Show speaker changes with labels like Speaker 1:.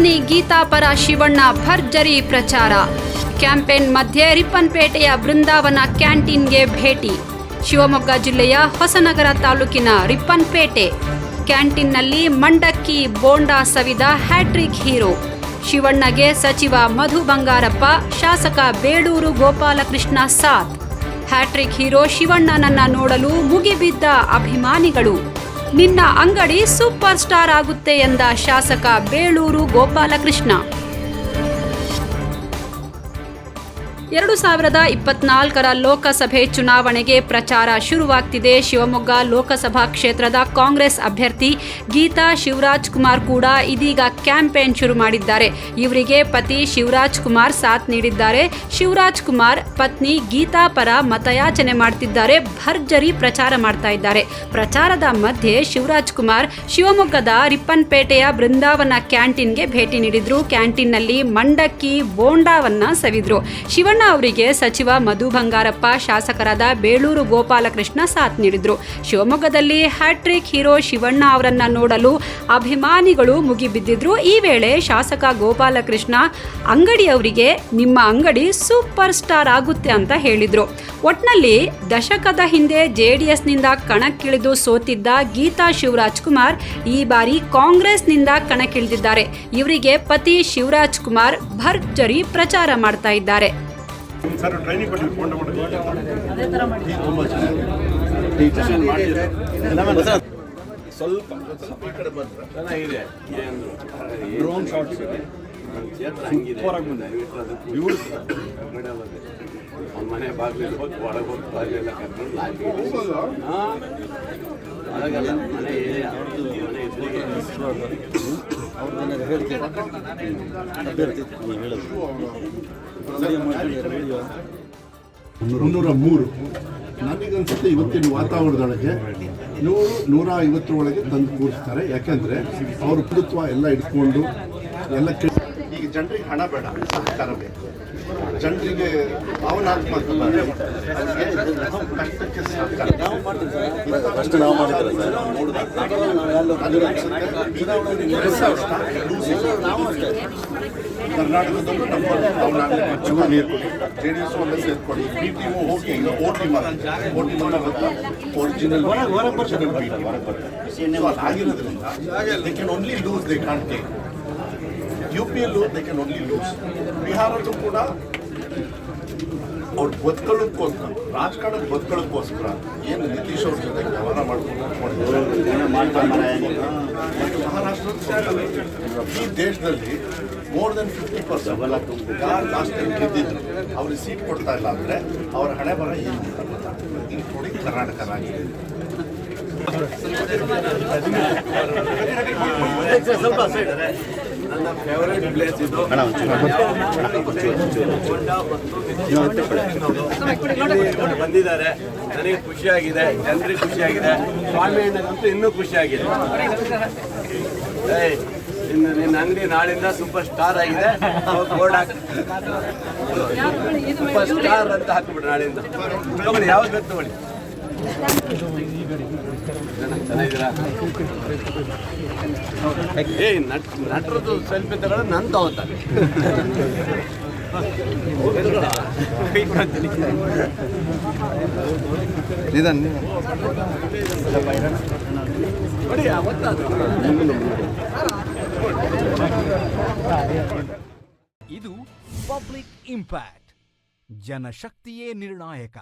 Speaker 1: ಪತ್ನಿ ಗೀತಾ ಪರ ಶಿವಣ್ಣ ಭರ್ಜರಿ ಪ್ರಚಾರ. ಕ್ಯಾಂಪೇನ್ ಮಧ್ಯೆ ರಿಪ್ಪನ್ಪೇಟೆಯ ಬೃಂದಾವನ ಕ್ಯಾಂಟೀನ್ಗೆ ಭೇಟಿ. ಶಿವಮೊಗ್ಗ ಜಿಲ್ಲೆಯ ಹೊಸನಗರ ತಾಲೂಕಿನ ರಿಪ್ಪನ್ಪೇಟೆ. ಕ್ಯಾಂಟೀನ್ನಲ್ಲಿ ಮಂಡಕ್ಕಿ, ಬೋಂಡಾ ಸವಿದ ಹ್ಯಾಟ್ರಿಕ್ ಹೀರೋ. ಶಿವಣ್ಣಗೆ ಸಚಿವ ಮಧು ಬಂಗಾರಪ್ಪ, ಶಾಸಕ ಬೇಡೂರು ಗೋಪಾಲಕೃಷ್ಣ ಸಾಥ್. ಹ್ಯಾಟ್ರಿಕ್ ಹೀರೋ ಶಿವಣ್ಣನನ್ನ ನೋಡಲು ಮುಗಿಬಿದ್ದ ಅಭಿಮಾನಿಗಳು. ನಿನ್ನ ಅಂಗಡಿ ಸೂಪರ್ ಸ್ಟಾರ್ ಆಗುತ್ತೆ ಎಂದ ಶಾಸಕ ಬೇಳೂರು ಗೋಪಾಲಕೃಷ್ಣ. ಎರಡು ಸಾವಿರದ ಇಪ್ಪತ್ನಾಲ್ಕರ ಲೋಕಸಭೆ ಚುನಾವಣೆಗೆ ಪ್ರಚಾರ ಶುರುವಾಗ್ತಿದೆ. ಶಿವಮೊಗ್ಗ ಲೋಕಸಭಾ ಕ್ಷೇತ್ರದ ಕಾಂಗ್ರೆಸ್ ಅಭ್ಯರ್ಥಿ ಗೀತಾ ಶಿವರಾಜ್ ಕುಮಾರ್ ಕೂಡ ಇದೀಗ ಕ್ಯಾಂಪೇನ್ ಶುರು ಮಾಡಿದ್ದಾರೆ. ಇವರಿಗೆ ಪತಿ ಶಿವರಾಜ್ ಕುಮಾರ್ ಸಾಥ್ ನೀಡಿದ್ದಾರೆ. ಶಿವರಾಜ್ ಕುಮಾರ್ ಪತ್ನಿ ಗೀತಾ ಪರ ಮತಯಾಚನೆ ಮಾಡ್ತಿದ್ದಾರೆ. ಭರ್ಜರಿ ಪ್ರಚಾರ ಮಾಡ್ತಾ ಇದ್ದಾರೆ. ಪ್ರಚಾರದ ಮಧ್ಯೆ ಶಿವರಾಜ್ ಕುಮಾರ್ ಶಿವಮೊಗ್ಗದ ರಿಪ್ಪನ್ಪೇಟೆಯ ಬೃಂದಾವನ ಕ್ಯಾಂಟೀನ್ಗೆ ಭೇಟಿ ನೀಡಿದ್ರು. ಕ್ಯಾಂಟೀನ್ನಲ್ಲಿ ಮಂಡಕ್ಕಿ, ಬೋಂಡಾವನ್ನ ಸವಿದ್ರು. ಶಿವಣ್ಣ ಅವರಿಗೆ ಸಚಿವ ಮಧು ಬಂಗಾರಪ್ಪ, ಶಾಸಕರಾದ ಬೇಳೂರು ಗೋಪಾಲಕೃಷ್ಣ ಸಾಥ್ ನೀಡಿದ್ರು. ಶಿವಮೊಗ್ಗದಲ್ಲಿ ಹ್ಯಾಟ್ರಿಕ್ ಹೀರೋ ಶಿವಣ್ಣ ಅವರನ್ನ ನೋಡಲು ಅಭಿಮಾನಿಗಳು ಮುಗಿಬಿದ್ದಿದ್ರು. ಈ ವೇಳೆ ಶಾಸಕ ಗೋಪಾಲಕೃಷ್ಣ ಅಂಗಡಿಯವರಿಗೆ, ನಿಮ್ಮ ಅಂಗಡಿ ಸೂಪರ್ ಸ್ಟಾರ್ ಆಗುತ್ತೆ ಅಂತ ಹೇಳಿದ್ರು. ಒಟ್ನಲ್ಲಿ ದಶಕದ ಹಿಂದೆ ಜೆಡಿಎಸ್ನಿಂದ ಕಣಕ್ಕಿಳಿದು ಸೋತಿದ್ದ ಗೀತಾ ಶಿವರಾಜ್ ಕುಮಾರ್ ಈ ಬಾರಿ ಕಾಂಗ್ರೆಸ್ನಿಂದ ಕಣಕ್ಕಿಳಿದಿದ್ದಾರೆ. ಇವರಿಗೆ ಪತಿ ಶಿವರಾಜ್ ಕುಮಾರ್ ಭರ್ಜರಿ ಪ್ರಚಾರ ಮಾಡ್ತಾ ಇದ್ದಾರೆ.
Speaker 2: ಸರ್ ಟ್ರೈನಿಂಗ್ ಕೊಟ್ಟು ಫೋನ್
Speaker 3: ಸ್ವಲ್ಪ ಸ್ವಲ್ಪ ಕಡೆ ಬಂದ್ರೆ ಚೆನ್ನಾಗಿದೆ. ಡ್ರೋನ್ ಶಾಟ್ಸ್ ಕ್ಷೇತ್ರ ಹಂಗಿದೆ ದಯವಿಟ್ಟು ಅದು ಕನ್ನಡ ಬಂದೆ ಅವ್ನ ಮನೆ ಬಾಗಿಲು ಹೋಗಿ ಒಳಗೆ ಹೋಗಿ ಬಾಗಿಲೆಲ್ಲ ಕರ್ಕೊಂಡು ಲಾಗಿ ಒಳಗಲ್ಲ ಮನೆ ಏರಿಯಾ ಅವ್ರದ್ದು ಮನೆ ಎದುರಿಗೆ
Speaker 2: ಮುನ್ನೂರ ಮೂರು. ನನಗನ್ಸುತ್ತೆ ಇವತ್ತಿನ ವಾತಾವರಣದೊಳಗೆ ನೂರು ನೂರ ಐವತ್ತರೊಳಗೆ ತಂದು ಕೂರಿಸ್ತಾರೆ. ಯಾಕೆಂದ್ರೆ ಅವ್ರ ಪುರುತ್ವ ಎಲ್ಲ ಇಟ್ಕೊಂಡು ಎಲ್ಲ ಕೆ- ಈಗ ಜನರಿಗೆ ಹಣ ಬೇಡ ಸಹಕಾರ ಬೇಕು. ಜನರಿಗೆ ಭಾವನಾತ್ಮಕ ಕಷ್ಟಕ್ಕೆ ಸಹಕಾರ ಕರ್ನಾಟಕದಲ್ಲೂ ನಮ್ಮ ಭಾವನಾತ್ಮಕ ಜೆ ಡಿ ಎಸ್ ಒಂದೇ ಸೇರ್ಕೊಳ್ಳಿ ಬಿ ಟೀಮ್ ಹೋಗಿ ಈಗ ಓ ಓ ಒರಿಜಿನಲ್ ಟೀಮ್ ಆಗಿರೋದ್ರಿಂದ they can only lose they can't take U P ಯಲ್ಲೂ they can only lose ಬಿಹಾರಲ್ಲೂ ಕೂಡ ಅವ್ರು ಬದುಕೊಳ್ಳೋಕ್ಕೋಸ್ಕರ ರಾಜಕಾರಣಕ್ಕೆ ಬದುಕೊಳ್ಳೋಕ್ಕೋಸ್ಕರ ಏನು ನಿತೀಶ್ ಅವ್ರ ಜೊತೆ ವ್ಯವಹಾರ ಮಾಡ್ಕೊಂಡು ಮಹಾರಾಷ್ಟ್ರ ಈ ದೇಶದಲ್ಲಿ ಮೋರ್ ದೆನ್ ಫಿಫ್ಟಿ ಪರ್ಸೆಂಟ್ ಯಾರು ಲಾಸ್ಟ್ ಟೈಮ್ ಗೆದ್ದಿದ್ರು, ಅವ್ರಿಗೆ ಸೀಟ್ ಕೊಡ್ತಾ ಇಲ್ಲ ಅಂದರೆ ಅವ್ರ ಹಣೆ ಬರ ಏನು ಕೊಡಿ ಕರ್ನಾಟಕ ರಾಜ್ಯ.
Speaker 3: ನನ್ನ ಫೇವರೇಟ್ ಪ್ಲೇಸ್ ಇದು. ಮತ್ತು ಬಂದಿದ್ದಾರೆ. ನನಗೆ ಖುಷಿಯಾಗಿದೆ ಜನರಿಗೆ ಖುಷಿಯಾಗಿದೆ. ಸ್ವಾಮಿ ಇನ್ನೂ ಖುಷಿಯಾಗಿದೆ. ಏಯ್ ನಿನ್ನ ನಿನ್ನ ಅಂಗಡಿ ನಾಳಿಂದ ಸೂಪರ್ ಸ್ಟಾರ್ ಆಗಿದೆ. ಬೋರ್ಡ್ ಹಾಕಿ. ಸೂಪರ್ ಸ್ಟಾರ್ ಅಂತ ಹಾಕ್ಬಿಡ್ರಿ ನಾಳಿಂದ. ತಗೊಳ್ಳಿ ಯಾವ್ದು ಬೇಕು ತಗೊಳ್ಳಿ. ನಟ್ ನಟರದ್ದು ಸೆಲ್ಫಿ ತಗೊಳ್ಳೋದು ನನ್ನ ತಗೋತಾರೆ
Speaker 4: ಇದು ಪಬ್ಲಿಕ್ ಇಂಪ್ಯಾಕ್ಟ್ ಜನಶಕ್ತಿಯೇ ನಿರ್ಣಾಯಕ.